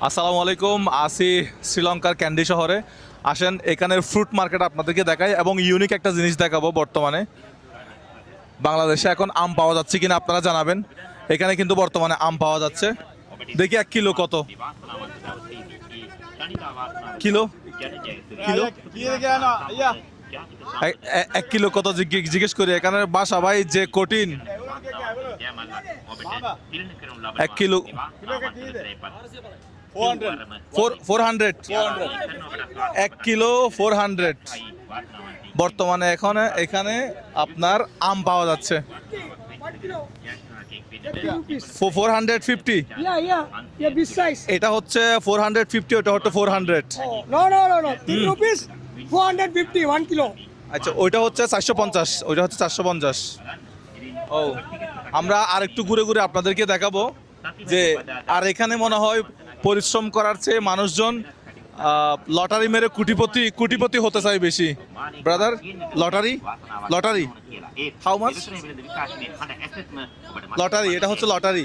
আসসালামু আলাইকুম, আসি শ্রীলঙ্কার ক্যান্ডি শহরে। আসেন, এখানের ফ্রুট মার্কেট আপনাদেরকে দেখাই এবং ইউনিক একটা জিনিস দেখাবো বর্তমানে। বাংলাদেশে এখন আম পাওয়া যাচ্ছে কিনা আপনারা জানাবেন। এখানে কিন্তু বর্তমানে আম পাওয়া যাচ্ছে। দেখি এক কিলো কত? কিলো? কিলো? এক- কিলো কত? জিজ্ঞে- জিজ্ঞেস করি এখানে বাসা ভাই যে কঠিন। এক কিলো ফোর ফোর হান্ড্রেড এক কিলো ফোর হান্ড্রেড বর্তমানে এখন এখানে আপনার আম পাওয়া যাচ্ছে। Four hundred fifty. এটা হচ্ছে ফোর হান্ড্রেড ফিফটি ওটা হচ্ছে ফোর হান্ড্রেড 450, one kilo. আচ্ছা ওইটা হচ্ছে চারশো পঞ্চাশ ওইটা হচ্ছে চারশো পঞ্চাশ। ও আমরা আর একটু ঘুরে ঘুরে আপনাদেরকে দেখাবো যে আর এখানে মনে হয় পরিশ্রম করার চেয়ে মানুষজন লটারি মেরে কুটিপতি কুটিপতি হতে চায় বেশি। Brother lottery? Lottery? How much lottery, এটা হচ্ছে লটারি।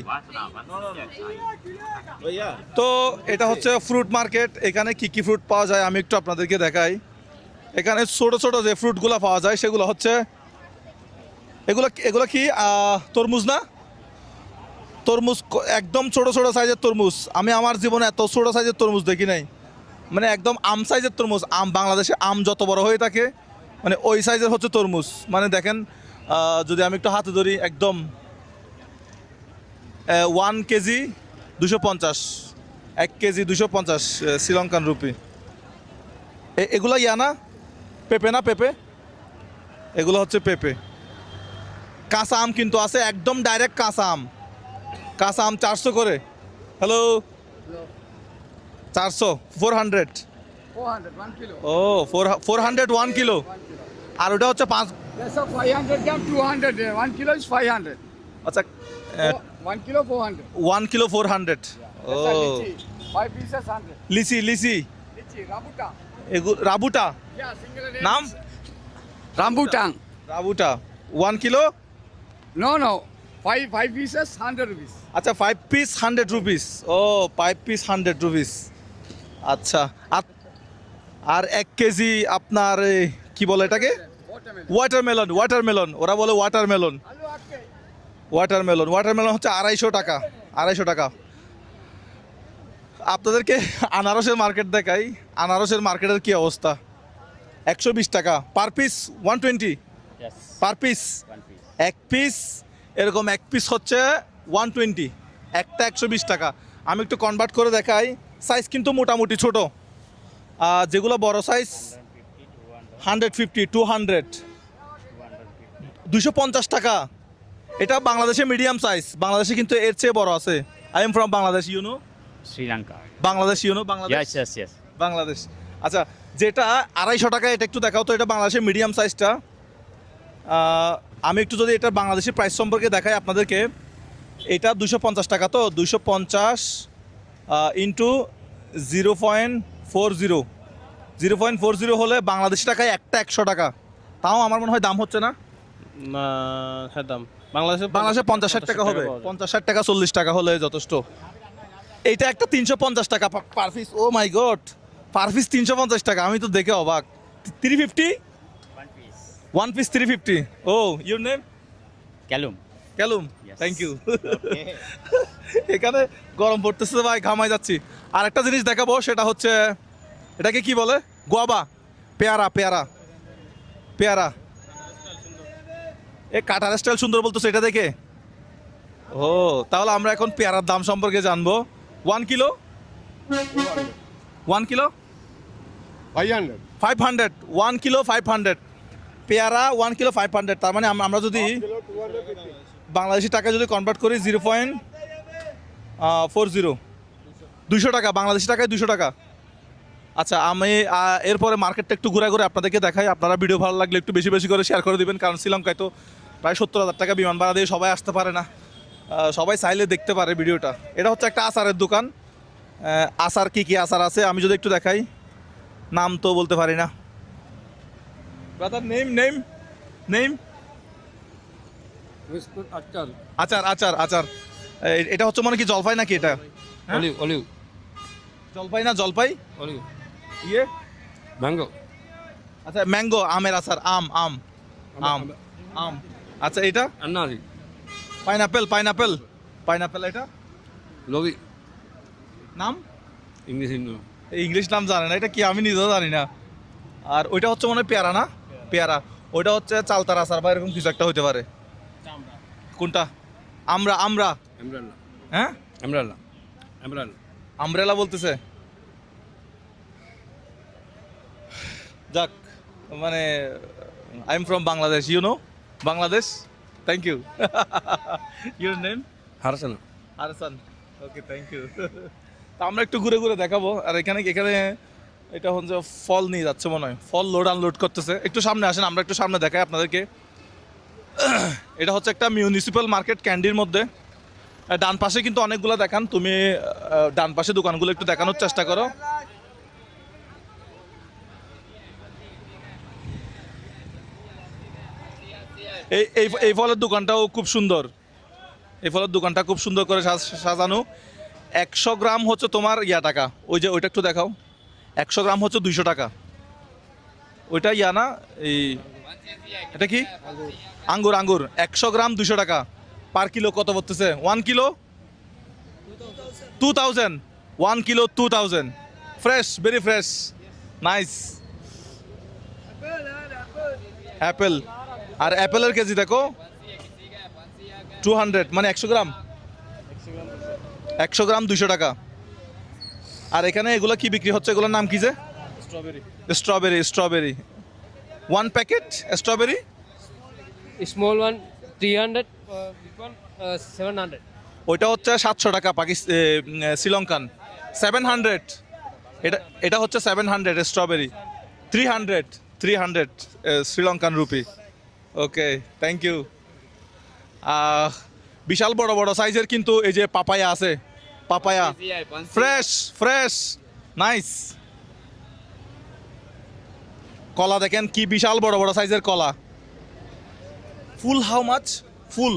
তো এটা হচ্ছে ফ্রুট মার্কেট এখানে কি কি ফ্রুট পাওয়া যায় আমি একটু আপনাদেরকে দেখাই। এখানে ছোট ছোট যে ফ্রুটগুলো পাওয়া যায়, সেগুলো হচ্ছে, এগুলো এগুলো কি তরমুজ না? তরমুজ একদম ছোট ছোট সাইজের তরমুজ। আমি আমার জীবনে এত ছোট সাইজের তরমুজ দেখি নাই। মানে একদম আম সাইজের তরমুজ। আম, বাংলাদেশে আম যত বড় হয়ে থাকে মানে ওই সাইজের হচ্ছে তরমুজ। মানে দেখেন যদি আমি একটু হাতে ধরি, একদম ওয়ান কেজি দুশো পঞ্চাশ। এক কেজি দুশো পঞ্চাশ শ্রীলঙ্কান রুপি। এগুলো ইয়া না? পেঁপে না পেঁপে? এগুলো হচ্ছে পেঁপে। কাঁচা আম কিন্তু আছে, একদম ডাইরেক্ট কাঁচা আম। কাঁচা আম চারশো করে। হ্যালো চারশো ফোর হান্ড্রেড ও four four hundred one kilo আর ওটা হচ্ছে পাঁচ আচ্ছা ওয়ান কিলো ফোর হান্ড্রেড ও লিচি লিচি রাবুটা নাম rambutan রাবুটা one kilo no no Five, five pieces, 100 rupees. আচ্ছা ফাইভ পিস হান্ড্রেড রুপিস ও ফাইভ পিস হান্ড্রেড রুপিস আচ্ছা আর আর এক কেজি আপনার কি বলে এটাকে? Watermelon. ওয়াটারমেলন ওয়াটারমেলন ওরা বলে ওয়াটারমেলন ওয়াটারমেলন ওয়াটারমেলন হচ্ছে আড়াইশো টাকা আড়াইশো টাকা। আপনাদেরকে আনারসের মার্কেট দেখাই। আনারসের মার্কেটের কি অবস্থা? একশো বিশ টাকা। Per piece one twenty per piece এক পিস এরকম এক পিস হচ্ছে ওয়ান টোয়েন্টি একটা একশো বিশ টাকা। আমি একটু কনভার্ট করে দেখাই। সাইজ কিন্তু মোটামুটি ছোট। যেগুলো বড় size hundred fifty two hundred দুশো পঞ্চাশ টাকা। এটা বাংলাদেশে মিডিয়াম সাইজ বাংলাদেশে কিন্তু এর চেয়ে বড় আছে। I am from Bangladesh you know Sri Lanka. Bangladesh you know Bangladesh. Bangladesh আচ্ছা যেটা আড়াইশো টাকা এটা একটু দেখাও তো এটা বাংলাদেশের মিডিয়াম সাইজটা আমি একটু যদি এটা বাংলাদেশের প্রাইস সম্পর্কে দেখাই আপনাদেরকে এটা দুশো পঞ্চাশ টাকা তো দুশো পঞ্চাশ into zero point four zero zero point four zero হলে বাংলাদেশি টাকায় একটা একশো টাকা। তাও আমার মনে হয় দাম হচ্ছে না। হ্যাঁ দাম। বাংলাদেশে বাংলাদেশে পঞ্চাশ ষাট টাকা হবে। পঞ্চাশ ষাট টাকা চল্লিশ টাকা হলে যথেষ্ট। এইটা একটা তিনশো পঞ্চাশ টাকা per piece oh my God per piece তিনশো পঞ্চাশ টাকা। আমি তো দেখে অবাক। Three fifty one piece three fifty oh your name Kalum. Kalum. Thank you এখানে গরম পড়তেছে তো ভাই ঘামাই যাচ্ছি। আর একটা জিনিস দেখাবো সেটা হচ্ছে এটাকে কি বলে? গোয়াবা। পেয়ারা পেয়ারা। পেয়ারা। এ কাটার স্টাইল সুন্দর বলতো এটা দেখে। ও তাহলে আমরা এখন পেয়ারার দাম সম্পর্কে জানব। One kilo one kilo 500. Five hundred one kilo five hundred পেয়ারা ওয়ান কিলো ফাইভ হান্ড্রেড তার মানে আমরা যদি বাংলাদেশি টাকা যদি কনভার্ট করি জিরো পয়েন্ট ফোর জিরো দুশো টাকা বাংলাদেশি টাকায় দুশো টাকা। আচ্ছা আমি এরপরে মার্কেটটা একটু ঘুরে ঘুরে আপনাদেরকে দেখাই। আপনারা ভিডিও ভালো লাগলে একটু বেশি বেশি করে শেয়ার করে দিবেন কারণ শ্রীলঙ্কায় তো প্রায় সত্তর হাজার টাকা বিমান ভাড়া দিয়ে সবাই আসতে পারে না। সবাই চাইলে দেখতে পারে ভিডিওটা এটা হচ্ছে একটা আচারের দোকান। আচার কি কি আচার আছে? আমি যদি একটু দেখাই। নাম তো বলতে পারি না। Brother name name name Biscuit achar. আচার আচার আচার এ- এটা হচ্ছে মানে কি জলপাই নাকি এটা? অলিভ অলিভ জলপাই না জলপাই? ইয়ে? ম্যাঙ্গো আচ্ছা ম্যাঙ্গো আমের আচার আম আম আম আম আচ্ছা এটা আন্নারি পাইনাপেল পাইনাপেল পাইনাপেল এটা? লবি নাম? ইংলিশ হিন্দু. এই ইংলিশ নাম জানে না এটা কি আমি নিজেও জানি না। আর ওইটা হচ্ছে মনে হয় পেয়ারা না? পেয়ারা ওইটা হচ্ছে চালতার আচার বা এরকম কিছু একটা হতে পারে। কোনটা? আমরা আমরা হ্যাঁ? এমরাল্লা এমরাল্লা আমব্রেলা বলতেছে। যাক মানে I am from Bangladesh you know Bangladesh? Thank you your name Harsana. Arsan okay thank you তা আমরা একটু ঘুরে ঘুরে দেখাবো। আর এখানে এখানে এটা হচ্ছে ফল নিয়ে যাচ্ছে মনে হয়। ফল লোড আনলোড করতেছে। একটু সামনে আসেন, আমরা একটু সামনে দেখাই আপনাদেরকে। এটা হচ্ছে একটা মিউনিসিপ্যাল মার্কেট ক্যান্ডির মধ্যে। ডান পাশে কিন্তু অনেকগুলো দেখান। তুমি ডান পাশে দোকানগুলো একটু দেখানোর চেষ্টা করো। এই এই ফলের দোকানটাও খুব সুন্দর। এই ফলের দোকানটা খুব সুন্দর করে সাজ- সাজানো। একশো গ্রাম হচ্ছে তোমার ইয়া টাকা। ওই যে ওইটা একটু দেখাও। একশো গ্রাম হচ্ছে দুইশো টাকা। ওইটা ইয়া না, এই, এটা কি? আঙ্গুর আঙ্গুর, একশো গ্রাম দুইশো টাকা। পার কিলো কত পড়তেছে one kilo? Two thousand. One kilo, two thousand. Fresh very fresh nice apple আর অ্যাপেলের কেজি দেখো। টু হান্ড্রেড মানে একশো গ্রাম। একশো গ্রাম দুইশো টাকা। আর এখানে এগুলো কি বিক্রি হচ্ছে? এগুলোর নাম কি যে? Strawberry strawberry strawberry one packet strawberry 300 uh, big one uh, 700 ওইটা হচ্ছে সাতশো টাকা পাকিস্তান শ্রীলঙ্কান। সেভেন হান্ড্রেড এটা এটা হচ্ছে seven hundred strawberry three hundred three hundred Sri Lankan rupee. Okay thank you বিশাল বড় বড় সাইজের কিন্তু এই যে পাপায়া আছে। পাপায়া ফ্রেশ ফ্রেশ নাইস কলা দেখেন কি বিশাল বড় বড় সাইজের কলা। ফুল হাউ মাছ ফুল।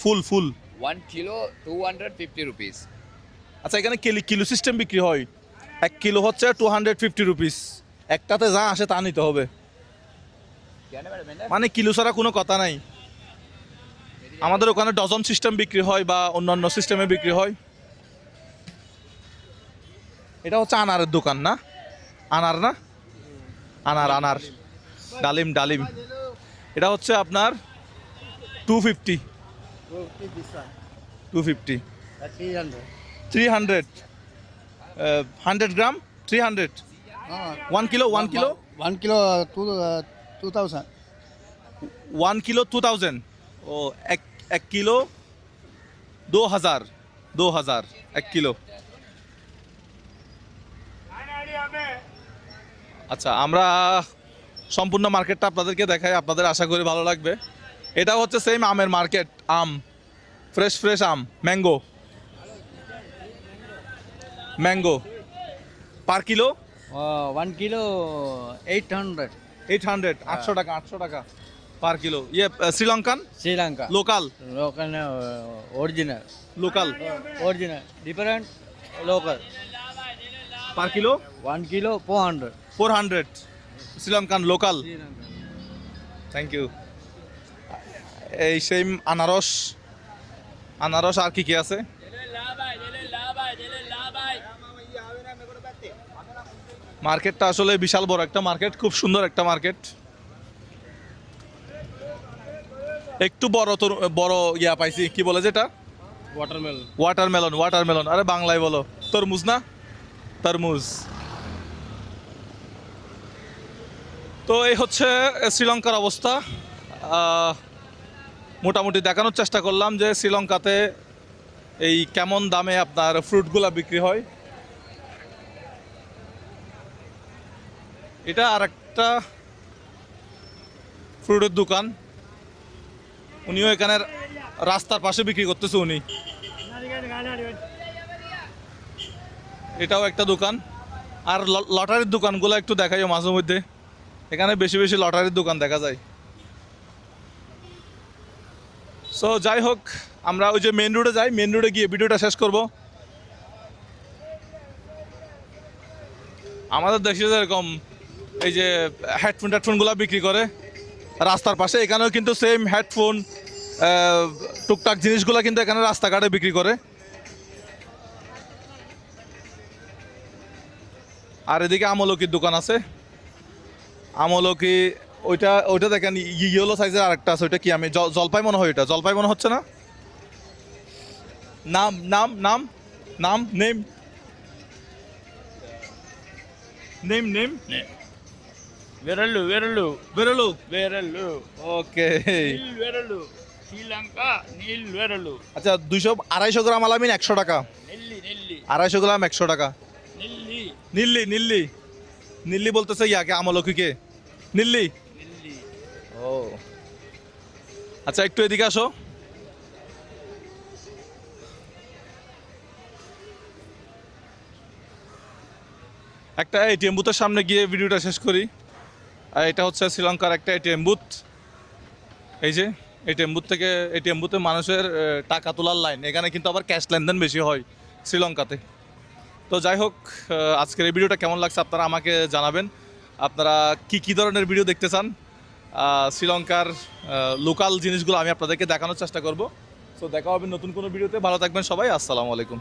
ফুল ফুল। One kilo, 250 rupees. আচ্ছা এখানে কিলো কিলো সিস্টেম বিক্রি হয়। এক কিলো হচ্ছে টু হান্ড্রেড ফিফটি রুপিস একটাতে যা আসে তা নিতে হবে। মানে কিলো ছাড়া কোনো কথা নাই। আমাদের ওখানে ডজন সিস্টেম বিক্রি হয় বা অন্যান্য সিস্টেমে বিক্রি হয়। এটা হচ্ছে আনারের দোকান না? আনার না? আনার আনার। ডালিম ডালিম। এটা হচ্ছে আপনার two fifty two fifty three hundred hundred gram? Three hundred one kilo one kilo one kilo two two thousand. One kilo two thousand ও এক এক কিলো দু হাজার দু হাজার এক কিলো আচ্ছা আমরা সম্পূর্ণ মার্কেটটা আপনাদেরকে দেখাই আপনাদের আশা করি ভালো লাগবে। এটা হচ্ছে সেম আমের মার্কেট আম ফ্রেশ ফ্রেশ আম mango mango per kilo one kilo eight hundred eight hundred আটশো টাকা আটশো টাকা পার কিলো ইয়ে Sri Lankan? Sri Lanka. Local local original local original different local per kilo? One kilo four hundred four hundred Sri Lankan local thank you এই same আনারস। আনারস আর কি কি আছে? মার্কেটটা আসলে বিশাল বড় একটা মার্কেট খুব সুন্দর একটা মার্কেট। একটু বড় তোর বড় ইয়া পাইছি কি বলে যেটা? ওয়াটারমেলন ওয়াটারমেলন ওয়াটারমেলন আরে বাংলায় বলো। তরমুজ না? তরমুজ। তো এই হচ্ছে শ্রীলঙ্কার অবস্থা। মোটামুটি দেখানোর চেষ্টা করলাম যে শ্রীলঙ্কাতে এই কেমন দামে আপনার ফ্রুটগুলা বিক্রি হয়। এটা আর একটা ফ্রুটের দোকান। উনিও এখানে রাস্তার পাশে বিক্রি করতেছে উনি। এটাও একটা দোকান। আর লটারির দোকানগুলো একটু দেখাইও মাঝে মধ্যে। এখানে বেশি বেশি লটারির দোকান দেখা যায়। সো যাই হোক, আমরা ওই যে মেন রোডে যাই মেন রোডে গিয়ে ভিডিওটা শেষ করব। আমাদের দেশে যেরকম এই যে হেডফোন টেডফোনগুলো বিক্রি করে, রাস্তার পাশে, এখানেও কিন্তু সেম হেডফোন টুকটাক জিনিসগুলো কিন্তু এখানে রাস্তাঘাটে বিক্রি করে। আর এদিকে আমলকির দোকান আছে। আমলকি ওইটা ওইটা দেখেন ইয়েলো সাইজের আরেকটা আছে ওইটা কি আমি জলপাই মনে হয় ওইটা জলপাই মনে হচ্ছে না? নাম নাম নাম নাম name. Name name. Verelu, Verelu, বেরোলো। Verelu. Okay. Sri Lanka, Nil Verelu. আচ্ছা দুইশো আড়াইশো গ্রাম আলামিন একশো টাকা। আড়াইশো গ্রাম একশো টাকা। নিল্লি। নিল্লি নিল্লি। বলতেছে ইয়াকে আমলকিকে নিল্লি. ও। আচ্ছা একটু এদিকে আসো। একটা এটিএম বুথের সামনে গিয়ে ভিডিওটা শেষ করি। আর এটা হচ্ছে শ্রীলঙ্কার একটা এটিএম বুথ এই যে এটিএম বুথ থেকে এটিএম বুথে মানুষের টাকা তোলার লাইন এখানে কিন্তু আবার ক্যাশ লেনদেন বেশি হয় শ্রীলঙ্কাতে। তো যাই হোক আজকের এই ভিডিওটা কেমন লাগছে আপনারা আমাকে জানাবেন। আপনারা কি কি ধরনের ভিডিও দেখতে চান? শ্রীলঙ্কার লোকাল জিনিসগুলো আমি আপনাদেরকে দেখানোর চেষ্টা করব। সো দেখা হবে নতুন কোনো ভিডিওতে। ভালো থাকবেন সবাই। আসসালামু আলাইকুম।